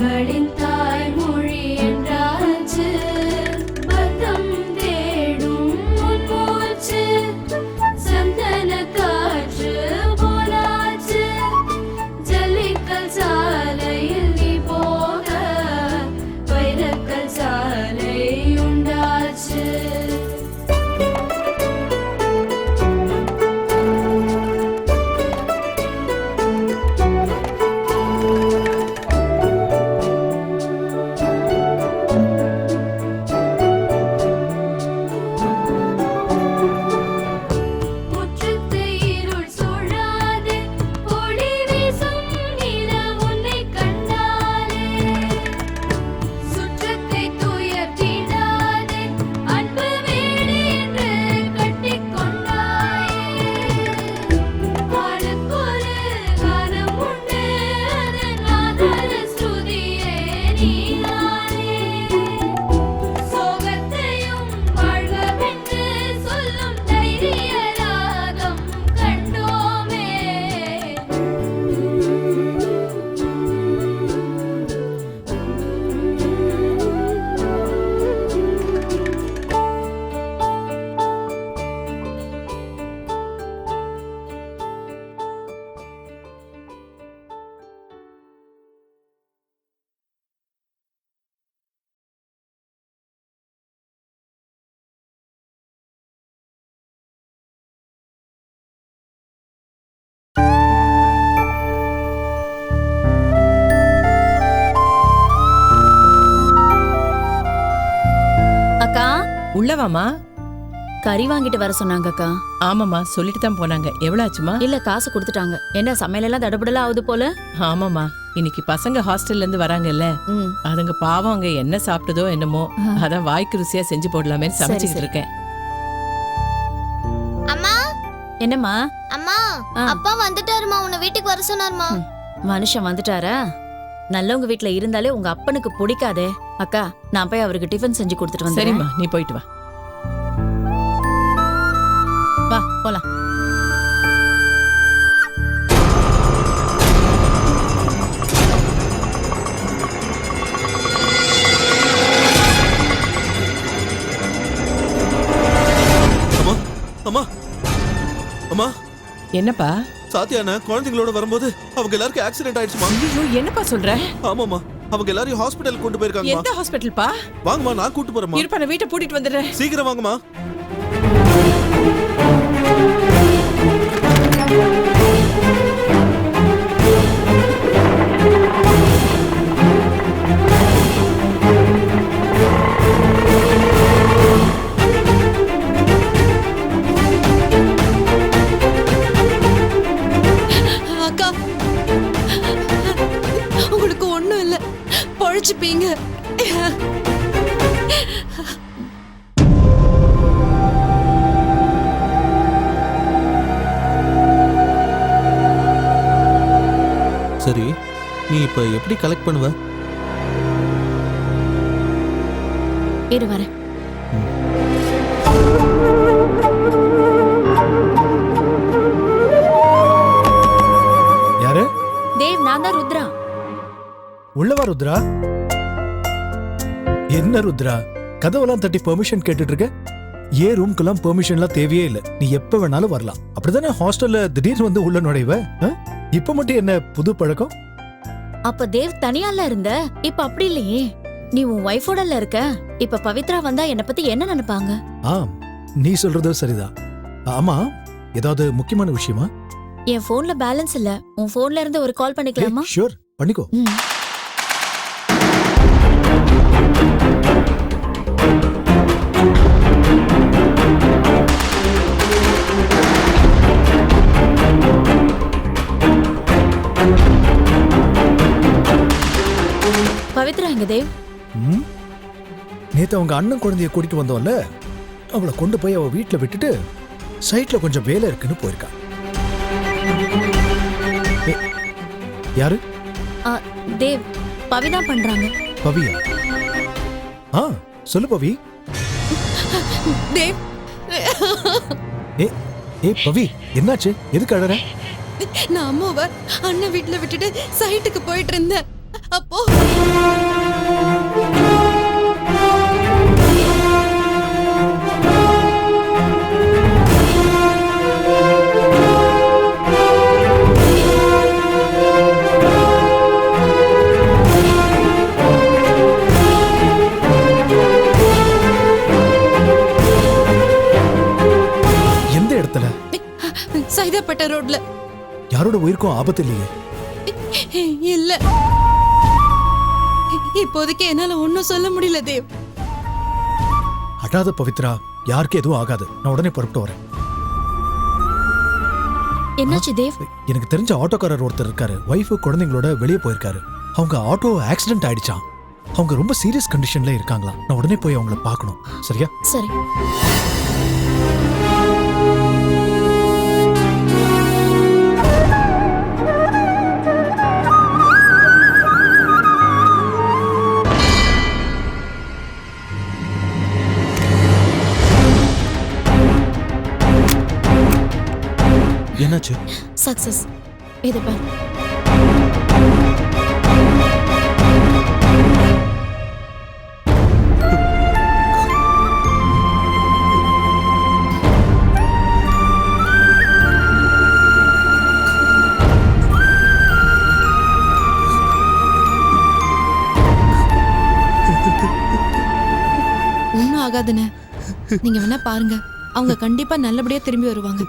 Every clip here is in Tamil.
கரங்களின் உள்ளவாமா கறி வாங்கிட்டு வர சொன்னாங்கக்கா. ஆமாம்மா சொல்லிட்டு தான் போனாங்க. எவ்வளவு ஆச்சுமா இல்ல காசு கொடுத்துட்டாங்க. என்ன சமையல் எல்லாம் தடபுடலா ஆகுது போல? ஆமாம்மா இன்னைக்கு பசங்க ஹாஸ்டல்ல இருந்து வராங்கல்ல. ம். அதுங்க பாவம் அங்க என்ன சாப்பிட்டதோ என்னமோ. அதான் வாய்க்கு ருசியா செஞ்சு போடலாமே சரி, சமைச்சுக்கிட்டு சரி. இருக்கேன். அம்மா? என்னம்மா? அம்மா ஆ. அப்பா வந்துட்டாருமா உன்னை வீட்டுக்கு வர சொன்னாருமா. மனுஷன் வந்துட்டாரா? நல்லவங்க வீட்ல இருந்தாலே உங்க அப்பனுக்கு பிடிக்காதே. அக்கா நான் போய் அவருக்கு டிஃபன் செஞ்சு கொடுத்துட்டு வந்தேன் சரிம்மா நீ போயிட்டு வா. வா போலாம். அம்மா அம்மா. அம்மா. என்னப்பா? சாத்தியான குழந்தைங்களோட வரும்போது அவங்க எல்லாருக்கும் ஆக்சிடென்ட் ஆயிடுச்சுமா? ஐயோ என்னப்பா சொல்ற? ஆமாமா அவங்க எல்லாரையும் ஹாஸ்பிடல் கொண்டு போயிருக்காங்கம்மா. எந்த ஹாஸ்பிட்டல்ப்பா வாங்கம்மா நான் கூட்டு போறேம்மா. இருப்பா நான் வீட்டை பூட்டிட்டு வந்துடுறேன். சீக்கிரம் வாங்கம்மா. எப்படி கலெக்ட் பண்ணுவ? இரு வரேன். யாரு? தேவ் நான் தான் ருத்ரா. உள்ளவா ருத்ரா? என்ன ருத்ரா? கதவெல்லாம் தட்டி பெர்மிஷன் கேட்டுட்டு இருக்க ஏன் ரூம்க்கெல்லாம் பெர்மிஷன்லாம் தேவையே இல்ல. நீ எப்ப வேணாலும் வரலாம். அப்படிதானே ஹாஸ்டல்ல திடீர்னு வந்து உள்ள நுழைவ? இப்ப மட்டும் என்ன புது பழக்கம்? அப்ப தேவ் தனியால இருந்த? இப்ப அப்படி இல்லையே. நீ உன் ஒய்ஃபோடல இருக்க. இப்ப பவித்ரா வந்தா என்ன பத்தி என்ன நினைப்பாங்க? ஆம் நீ சொல்றது சரிதான் ஆமா ஏதாவது முக்கியமான விஷயமா? என் போன்ல பேலன்ஸ் இல்ல. உன் போன்ல இருந்து ஒரு கால் பண்ணிக்கலாமா? ஷூர் பண்ணிக்கோ. எங்க தேவ். ம்? நேத்து அவங்க அண்ணன் குழந்தைய கூட்டிட்டு வந்தோம்ல? அவளை கொண்டு போய் அவ வீட்ல விட்டுட்டு சைட்ல கொஞ்சம் வேலை இருக்குன்னு போயிருக்கா. யாரு? ஆ, தேவ் பவிதான் பண்றாங்க. பவியா? ஆ சொல்லு பவி. தேவ். ஏ ஏ பவி என்னாச்சு? எதுக்கு அழற? நான் அம்மாவை அண்ணன் வீட்டுல விட்டுட்டு சைட்டுக்கு போயிட்டு இருந்தேன். அப்போ சைதாப்பேட்டை ரோட்ல. யாரோட உயிருக்கும் ஆபத்து இல்லையே? இல்ல. இப்போதைக்கு என்னால ஒண்ணும் சொல்ல முடியல தேவ். அழாத பவித்ரா யாருக்கும் எதுவும் ஆகாது. நான் உடனே புறப்பட்டு வரேன். என்னாச்சு தேவ்? எனக்கு தெரிஞ்ச ஆட்டோக்காரர் ஒருத்தர் இருக்காரு. ஒய்ஃபு குழந்தைங்களோட வெளியே போயிருக்காரு. அவங்க ஆட்டோ ஆக்சிடென்ட் ஆயிடுச்சாம். அவங்க ரொம்ப சீரியஸ் கண்டிஷன்ல இருக்காங்களா நான் உடனே போய் அவங்கள பார்க்கணும். சரியா? சரி. என்னாச்சு? சக்சஸ் இது பாரு ஒன்னும் ஆகாதுன்னு. நீங்க வேணா பாருங்க. அவங்க கண்டிப்பா நல்லபடியா திரும்பி வருவாங்க.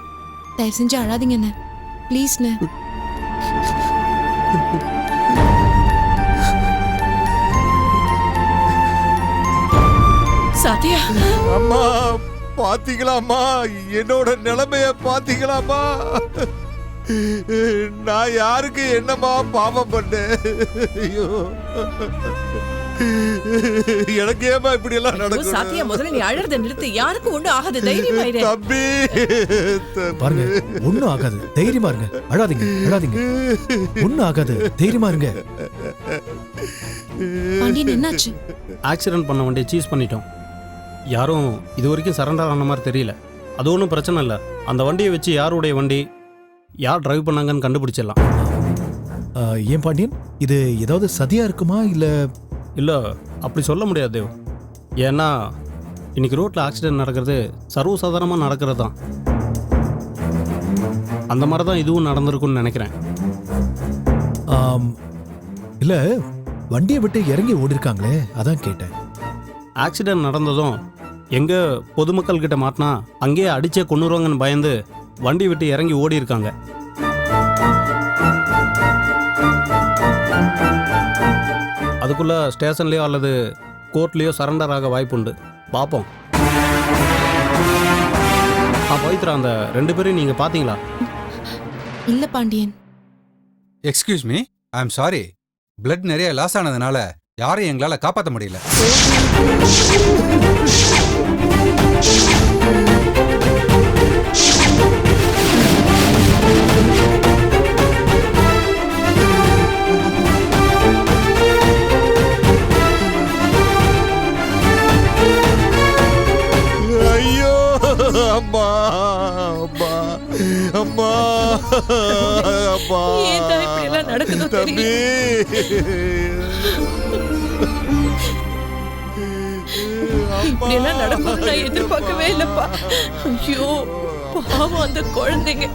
தயவு செஞ்சு அழாதீங்கண்ணே. ப்ளீஸ்ண்ணே. சாத்தியா. அம்மா பாத்தீங்களாம்மா? என்னோட நிலைமைய பாத்தீங்களாம்மா? நான் யாருக்கு என்னம்மா பாவம் பண்ணேன்? ஐயோ. எனக்கு ஏமா இப்படி எல்லாம் ஐயோ, சாத்தியா நடக்கும் முதல்ல நீ அழறத நிறுத்து. யாருக்கும் ஒண்ணும் ஆகாது. தைரியமாயிரு தம்பி பாருங்க ஒண்ணும் ஆகாது. தைரியமா இருங்க. அழாதீங்க அழாதீங்க. ஒண்ணும் ஆகாது. தைரியமா இருங்க. பாண்டியன் என்னாச்சு? ஆக்சிடென்ட் பண்ண வண்டியை சீஸ் பண்ணிட்டோம். யாரும் இது வரைக்கும் சரண்டர் ஆன மாதிரி தெரியல. அது ஒன்றும் பிரச்சனை இல்லை. அந்த வண்டியை வச்சு யாருடைய வண்டி? யார் டிரைவ் பண்ணாங்கன்னு கண்டுபிடிச்சிடலாம். ஆ, ஏன் பாண்டியன்? இது ஏதாவது சதியா இருக்குமா இல்ல இல்லை அப்படி சொல்ல முடியாது தேவ். ஏன்னா இன்னைக்கு ரோட்டில் ஆக்சிடென்ட் நடக்கிறது சர்வசாதாரணமாக நடக்கிறது தான் அந்த மாதிரி தான் இதுவும் நடந்திருக்கும்னு நினைக்கிறேன். இல்ல வண்டியை விட்டு இறங்கி ஓடி இருக்காங்களே அதான் கேட்டேன். ஆக்சிடென்ட் நடந்ததும் எங்கே பொதுமக்கள் கிட்ட மாட்டினா அங்கேயே அடிச்சே கொண்டுருவாங்கன்னு பயந்து வண்டி விட்டு இறங்கி ஓடி இருக்காங்க அதுக்குள்ள ஸ்டேஷன்லேயோ அல்லது கோர்ட்லேயோ சரண்டர் ஆக வாய்ப்புண்டு. பார்ப்போம் ஆ பவித்ரா அந்த ரெண்டு பேரையும் நீங்கள் பார்த்தீங்களா இல்ல Pandian. Excuse me I am sorry blood நிறைய லாஸ் ஆனதுனால யாரையும் எங்களால காப்பாற்ற முடியல. நடக்குதோ தம்பி. இப்படி எல்லாம் நடக்கும் நான் எதிர்பார்க்கவே இல்லப்பா. ஐயோ பாவம் அந்த குழந்தைங்க.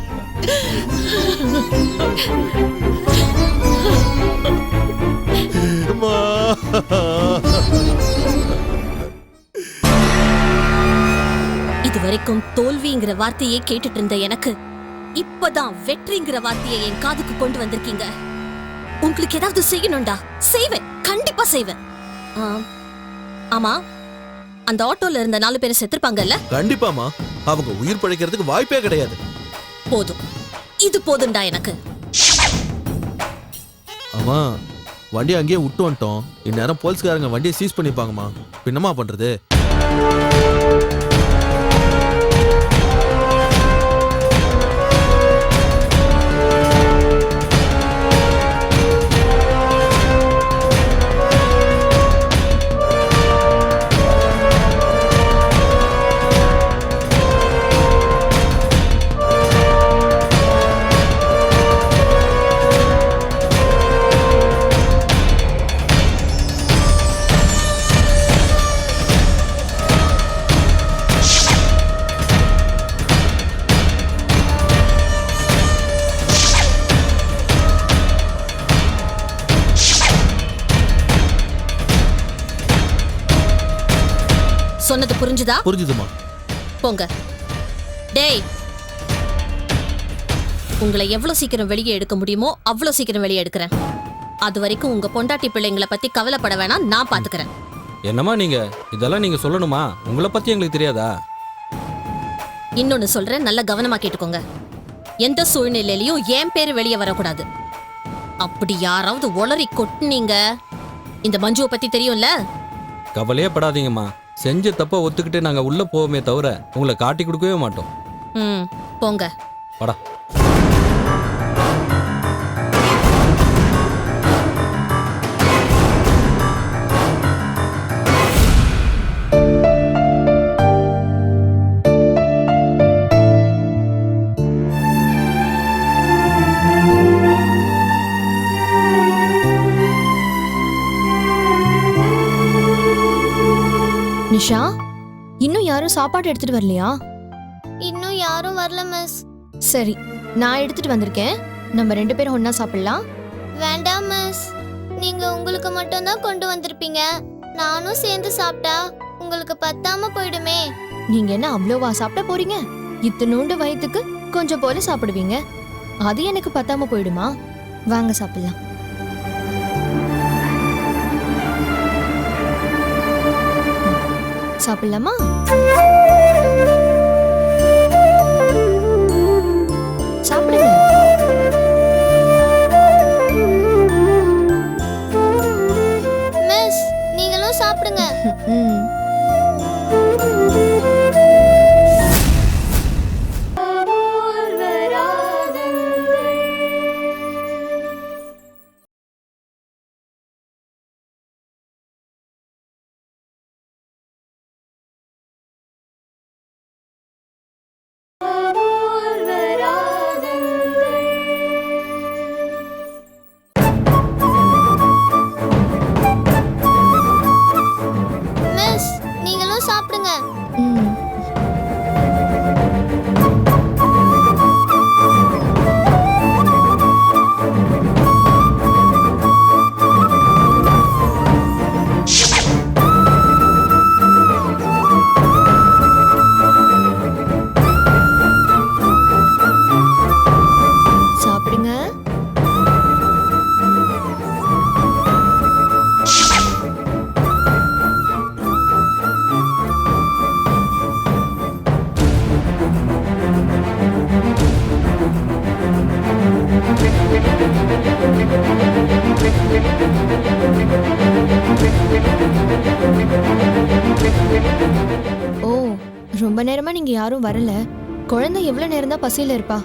அம்மா. இது வரைக்கும் தோல்விங்கிற வார்த்தையே கேட்டுட்டு இருந்த எனக்கு இப்பதான் வெற்றிங்கிற வார்த்தையை என் காதுக்கு கொண்டு வந்திருக்கீங்க. உங்களுக்கு ஏதாவது செய்யணும்டா. செய்வேன். கண்டிப்பா செய்வேன். ஆம். அந்த ஆட்டோல இருந்த நாலு பேர் செத்துருப்பாங்கல்ல? கண்டிப்பாமா அவங்க உயிர் பழைக்கிறதுக்கு வாய்ப்பே கிடையாது. போதும். இது போதும்டா எனக்கு. ஆமா வண்டியை அங்கேயே விட்டு வந்துட்டோம். இந்நேரம் போலீஸ்காரங்க வண்டியை சீஸ் பண்ணிப்பாங்கம்மா. பின்னமா பண்றது? புரிஞ்சுதா? புரிஞ்சுதுமா? போங்க. டேய். உங்களை எவ்வளவு சீக்கிரம் வெளியே எடுக்க முடியுமோ அவ்வளவு சீக்கிரம் வெளியே எடுக்கிறேன். அது வரைக்கும் உங்க பொண்டாட்டி பிள்ளைங்களை பத்தி கவலைப்பட வேணாம் நான் பாத்துக்கிறேன். என்னம்மா நீங்க? இதெல்லாம் நீங்க சொல்லணுமா? உங்களை பத்தி எங்களுக்கு தெரியாதா? இன்னொன்னு சொல்றேன் நல்ல கவனமா கேட்டுக்கோங்க. எந்த சூழ்நிலையிலயும் என் பேரு வெளியே வரக்கூடாது? அப்படி யாராவது உளறி கொட்டுனீங்க. இந்த மஞ்சுவை பத்தி தெரியும்ல? கவலையே படாதீங்கம்மா. செஞ்ச தப்ப ஒத்துக்கிட்டு நாங்க உள்ள போவோமே தவிர உங்களை காட்டி கொடுக்கவே மாட்டோம். ம் போங்க. வாடா. யாரும் சாப்பாடு எடுத்துட்டு வரலையா? இன்னும் யாரும் வரல மிஸ் சரி நான் எடுத்துட்டு வந்திருக்கேன். நம்ம ரெண்டு பேரும் ஒண்ணா சாப்பிடலாம். வேண்டாம் மிஸ் நீங்க உங்களுக்கு மட்டும்தான் கொண்டு வந்திருப்பீங்க. நானும் சேர்ந்து சாப்பிட்டா உங்களுக்கு பத்தாம போயிடுமே. நீங்க என்ன அவ்வளோவா சாப்பிட போறீங்க? இத்தனூண்டு வயித்துக்கு கொஞ்சம் போல சாப்பிடுவீங்க. அது எனக்கு பத்தாம போயிடுமா? வாங்க சாப்பிடலாம். சாப்பிடலாமா? சாப்பிடுங்க. மிஸ் நீங்களும் சாப்பிடுங்க. யாரும் வரல. குழந்தை எவ்வளவு நேரம் தான் பசியில இருப்பா.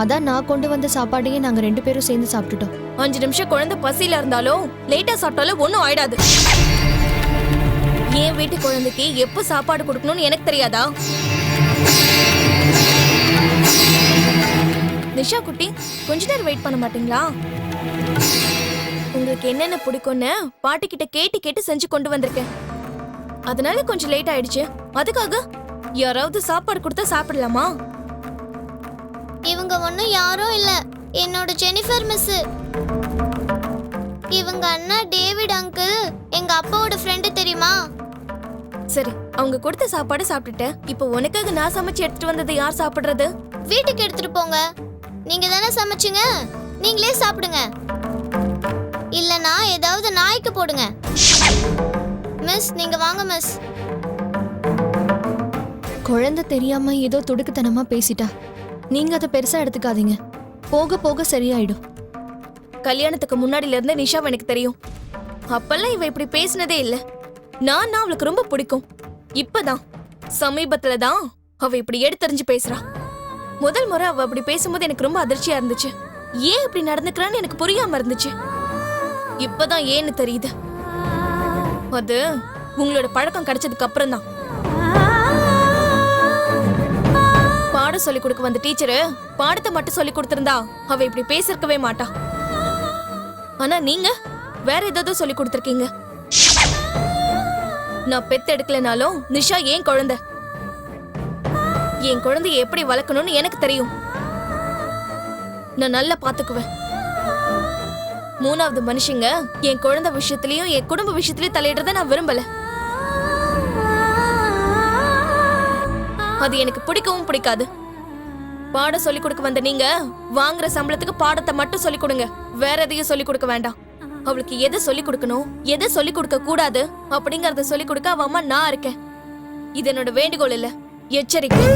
அதான் நான் கொண்டு வந்த சாப்பாடையே நாங்க ரெண்டு பேரும் சேர்ந்து சாப்பிட்டுட்டோம். அஞ்சு நிமிஷம் குழந்தை பசியில இருந்தாலும் லேட்டா சாப்பிட்டாலும் ஒன்றும் ஆயிடாது. என் வீட்டு குழந்தைக்கு எப்ப சாப்பாடு கொடுக்கணும்னு எனக்கு தெரியாதா? நிஷா குட்டி கொஞ்ச நேரம் வெயிட் பண்ண மாட்டீங்களா? உங்களுக்கு என்னென்ன பிடிக்கும்னு பாட்டி கிட்ட கேட்டு கேட்டு செஞ்சு கொண்டு வந்திருக்கேன். அதனால கொஞ்சம் லேட் ஆயிடுச்சு. அதுக்காக யாராவது சாப்பாடு கொடுத்தா சாப்பிடலாமா? இவங்க ஒன்றும் யாரும் இல்ல. என்னோட ஜெனிஃபர் மிஸ். இவங்க அண்ணா டேவிட் அங்கிள் எங்க அப்பாவோட ஃப்ரெண்டு தெரியுமா? சரி அவங்க கொடுத்த சாப்பாடு சாப்பிட்டுட்டேன் இப்போ உனக்காக நான் சமைச்சு எடுத்துட்டு வந்ததை யார் சாப்பிடுறது? வீட்டுக்கு எடுத்துட்டு போங்க. நீங்க தானே சமைச்சீங்க? நீங்களே சாப்பிடுங்க. இல்லனா ஏதாவது நாய்க்கு போடுங்க. மிஸ் நீங்க வாங்க மிஸ். குழந்தை தெரியாம ஏதோ துடுக்குத்தனமா பேசிட்டா. நீங்க அதை பெருசா எடுத்துக்காதீங்க. போக போக சரியாயிடும். கல்யாணத்துக்கு முன்னாடில இருந்தே நிஷாவை எனக்கு தெரியும். அப்பெல்லாம் இவ இப்படி பேசினதே இல்ல. நான் அவளுக்கு ரொம்ப பிடிக்கும். இப்பதான் சமீபத்துல தான் அவ இப்படி எடுத்தறிஞ்சு பேசுறா. முதல் முறை அவ அப்படி பேசும்போது எனக்கு ரொம்ப அதிர்ச்சியா இருந்துச்சு. ஏன் இப்படி நடந்துக்கிறான்னு எனக்கு புரியாம இருந்துச்சு. இப்பதான் ஏன்னு தெரியுது. அது உங்களோட பழக்கம் கிடைச்சதுக்கு அப்புறம் தான் பாடம் சொல்லி கொடுக்க வந்த டீச்சரு பாடத்தை மட்டும் சொல்லி கொடுத்திருந்தா அவ இப்படி பேசிருக்கவே மாட்டா. ஆனா நீங்க வேற ஏதாவது சொல்லி கொடுத்திருக்கீங்க. நான் பெத் எடுக்கலனாலும் நிஷா ஏன் குழந்தை? என் குழந்தைய எப்படி வளர்க்கணும்னு எனக்கு தெரியும். நான் நல்லா பாத்துக்குவேன். மூணாவது மனுஷங்க என் குழந்தை விஷயத்திலயும் என் குடும்ப விஷயத்திலயும் தலையிடுறத நான் விரும்பல. அது எனக்கு பிடிக்கவும் பிடிக்காது. பாடம் சொல்லி கொடுக்க வந்த நீங்க வாங்குற சம்பளத்துக்கு பாடத்தை மட்டும் சொல்லி கொடுங்க. வேற எதையும் சொல்லி கொடுக்க வேண்டாம். அவளுக்கு எதை சொல்லி கொடுக்கணும்? எதை சொல்லி கொடுக்க கூடாது? அப்படிங்கறத சொல்லி கொடுக்க அவ அம்மா நான் இருக்கேன். இது என்னோட வேண்டுகோள் இல்ல. எச்சரிக்கை.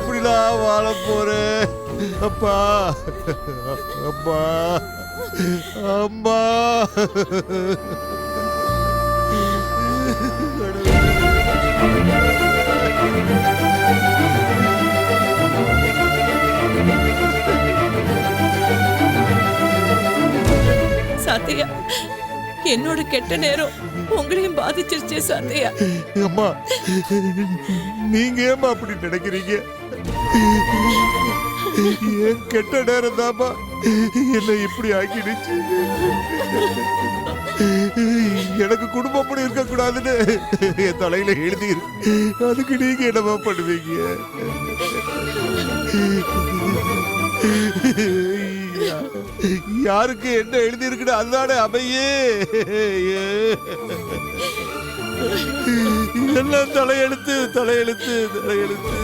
எப்படிலாம் வாழ போறேன் அப்பா அப்பா அம்மா. சத்யா என்னோட கெட்ட நேரம் உங்களையும் பாதிச்சிருச்சே சத்யா. அம்மா நீங்க ஏமா அப்படி நினைக்கிறீங்க? ஏன் கெட்ட நேரம் தாம்மா? என்னை இப்படி ஆக்கிடுச்சு? எனக்கு குடும்பம் அப்படி இருக்க கூடாதுன்னு என் தலையில எழுதி அதுக்கு நீங்க என்னமா பண்ணுவீங்க? யாருக்கு என்ன எழுதி இருக்குன்னு அதுதானே அமையே. எல்லாம் தலையெழுத்து தலையெழுத்து தலையெழுத்து.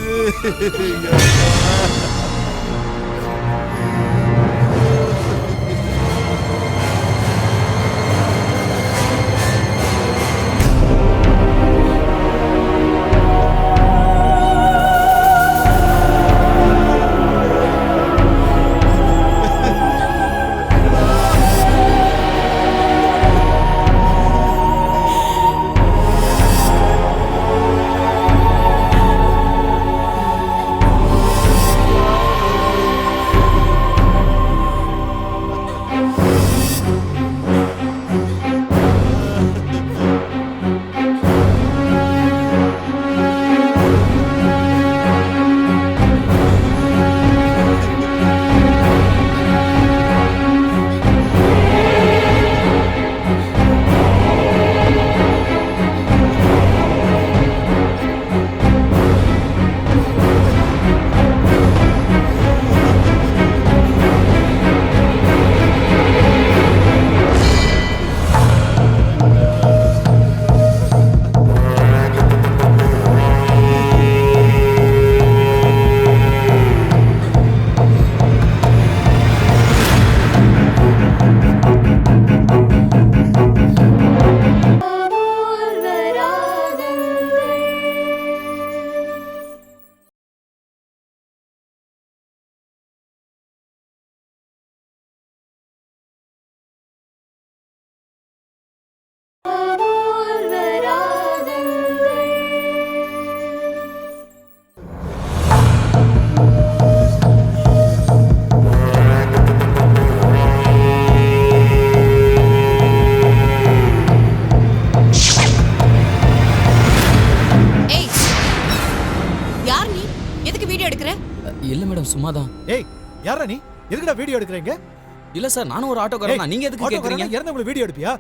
இல்ல சார் நானும் ஒரு ஆட்டோக்காரன் தான். நீங்க எதுக்கு கேக்குறீங்க? இறந்தவங்களை வீடியோ எடுப்பியா?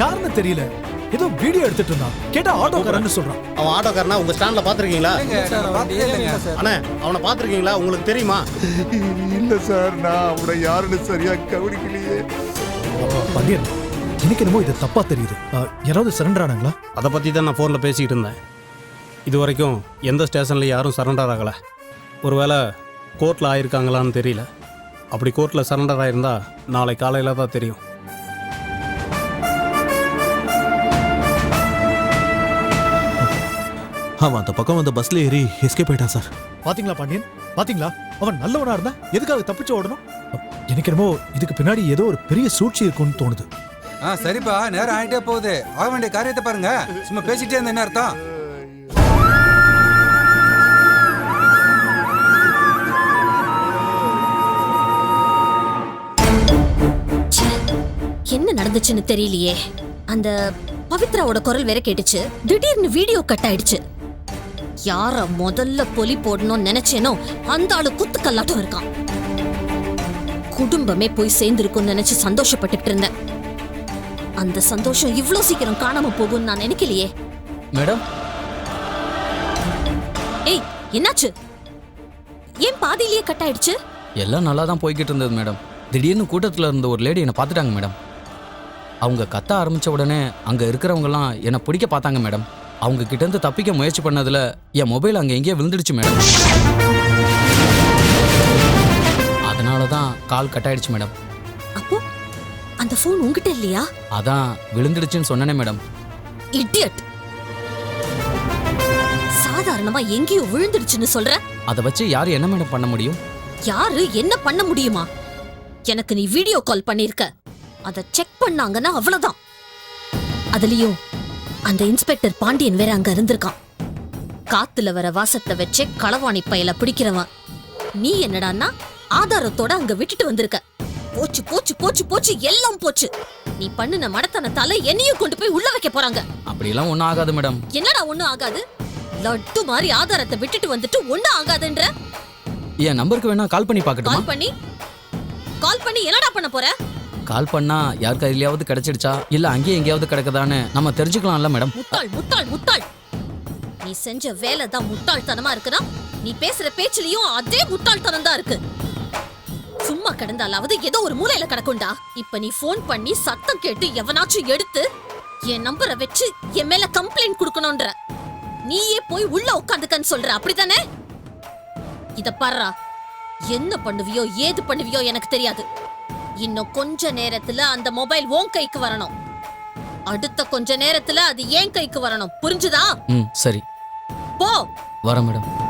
யாருன்னு தெரியல. ஏதோ வீடியோ எடுத்துட்டு இருந்தான். கேட்டா ஆட்டோக்காரன்னு சொல்றான். அவன் ஆட்டோக்காரனா உங்க ஸ்டாண்ட்ல பாத்திருக்கீங்களா அண்ணா அவனை பாத்திருக்கீங்களா உங்களுக்கு தெரியுமா? இல்ல சார். நான் அவனை யாருன்னு சரியா கவனிக்கலையே. பண்டியன் எனக்கு என்னமோ இது தப்பா தெரியுது. ஆ, யாராவது சரண்டர் ஆனாங்களா? அதை பற்றி தான் நான் ஃபோனில் பேசிக்கிட்டு இருந்தேன். இது வரைக்கும் எந்த ஸ்டேஷனில் யாரும் சரண்டர் ஆகலை. ஒருவேளை கோர்ட்டில் ஆயிருக்காங்களான்னு தெரியல. அப்படி கோர்ட்டில் சரண்டர் ஆயிருந்தா நாளை காலையில் தான் தெரியும். அவன் அந்த பக்கம் வந்த பஸ்ல ஏறி எஸ்கேப் ஆயிட்டான் சார் பாத்தீங்களா பாண்டியன்? பாத்தீங்களா? அவன் நல்லவனா இருந்தா எதுக்காக தப்பிச்சு ஓடணும்? எனக்கு என்னமோ இதுக்கு பின்னாடி ஏதோ ஒரு பெரிய சூழ்ச்சி இருக்கும்னு தோணுது. ஆ சரிப்பா நேரம் ஆகிட்டே போகுது. ஆக வேண்டிய காரியத்தை பாருங்க. சும்மா பேசிட்டே இருந்த என்ன அர்த்தம்? ச்சே, என்ன நடந்துச்சுன்னு தெரியலையே. அந்த பவித்ராவோட குரல் வேற கேட்டுச்சு. திடீர்னு வீடியோ கட் ஆயிடுச்சு. யார முதல்ல பொலி போடணும்னு நினைச்சேனோ அந்த ஆளு குத்துக்கல்லாட்டம் இருக்கான். குடும்பமே போய் சேர்ந்திருக்கும்னு நினைச்சு சந்தோஷப்பட்டுட்டு இருந்தேன். அந்த சந்தோஷம் இவ்ளோ சீக்கிரம் காணாம போகும்னு நான் நினைக்கலையே. மேடம்? ஏய் என்னாச்சு? ஏன் பாதியிலேயே கட் ஆயிடுச்சு? எல்லாம் நல்லா தான் போய்கிட்டு இருந்தது மேடம். திடீர்னு கூட்டத்தில் இருந்த ஒரு லேடி என்னை பார்த்துட்டாங்க மேடம். அவங்க கத்த ஆரம்பிச்ச உடனே அங்கே இருக்கிறவங்கலாம் என்னை பிடிக்க பார்த்தாங்க மேடம். அவங்க கிட்டேருந்து தப்பிக்க முயற்சி பண்ணதில் என் மொபைல் அங்கே எங்கேயோ விழுந்துடுச்சு மேடம் அதனால தான் கால் கட் ஆயிடுச்சு மேடம் அப்போ அந்த ஃபோன் உங்ககிட்ட இல்லையா? அதான் விழுந்துடுச்சுன்னு சொன்னனே மேடம் இடியட் சாதாரணமா எங்கேயோ விழுந்துடுச்சுன்னு சொல்ற? அதை வச்சு யார் என்ன மேடம் பண்ண முடியும்? யாரு என்ன பண்ண முடியுமா? எனக்கு நீ வீடியோ கால் பண்ணிருக்க. அத செக் பண்ணாங்கன்னா அவ்வளவுதான். அதுலயும் அந்த இன்ஸ்பெக்டர் பாண்டியன் வேற அங்க இருந்திருக்கான். காத்துல வர வாசத்தை வச்சே களவாணி பயல பிடிக்கிறவன். நீ என்னடான்னா ஆதாரத்தோட அங்க விட்டுட்டு வந்திருக்க. போச்சு போச்சு போச்சு போச்சு எல்லாம் போச்சு. நீ பண்ணுன மடத்தனத்தால என்னையும் கொண்டு போய் உள்ள வைக்க போறாங்க. அப்படியெல்லாம் ஒன்றும் ஆகாது மேடம். என்னடா ஒண்ணும் ஆகாது? லட்டு மாதிரி ஆதாரத்தை விட்டுட்டு வந்துட்டு ஒண்ணும் ஆகாதுன்ற? என் நம்பருக்கு வேணா கால் பண்ணி பார்க்கட்டுமா? கால் பண்ணி? கால் பண்ணி என்னடா பண்ண போற? கால் பண்ணா யார் கையிலயாவது கிடைச்சிடுச்சா? இல்ல அங்கேயே எங்கேயாவது கிடக்குதான்னு நம்ம தெரிஞ்சுக்கலாம்ல மேடம். முட்டாள் முட்டாள் முட்டாள். நீ செஞ்ச வேலை தான் முட்டாள்தனமா இருக்குதா? நீ பேசுற பேச்சுலயும் அதே முட்டாள்தனம் தான் இருக்கு. சும்மா கிடந்தாலாவது ஏதோ ஒரு மூலையில கிடக்கும்டா. இப்ப நீ ஃபோன் பண்ணி சத்தம் கேட்டு எவனாச்சும் எடுத்து என் நம்பரை வச்சு என் மேல கம்ப்ளைண்ட் கொடுக்கணும்ன்ற. நீயே போய் உள்ள உட்காந்துக்கன்னு சொல்ற அப்படிதானே இத பாரு என்ன பண்ணுவியோ ஏது பண்ணுவியோ எனக்கு தெரியாது. இன்னும் கொஞ்ச நேரத்துல அந்த மொபைல் உன் கைக்கு வரணும். அடுத்த கொஞ்ச நேரத்துல அது ஏன் கைக்கு வரணும். புரிஞ்சுதா? ம் சரி. போ. வரேன் மேடம்.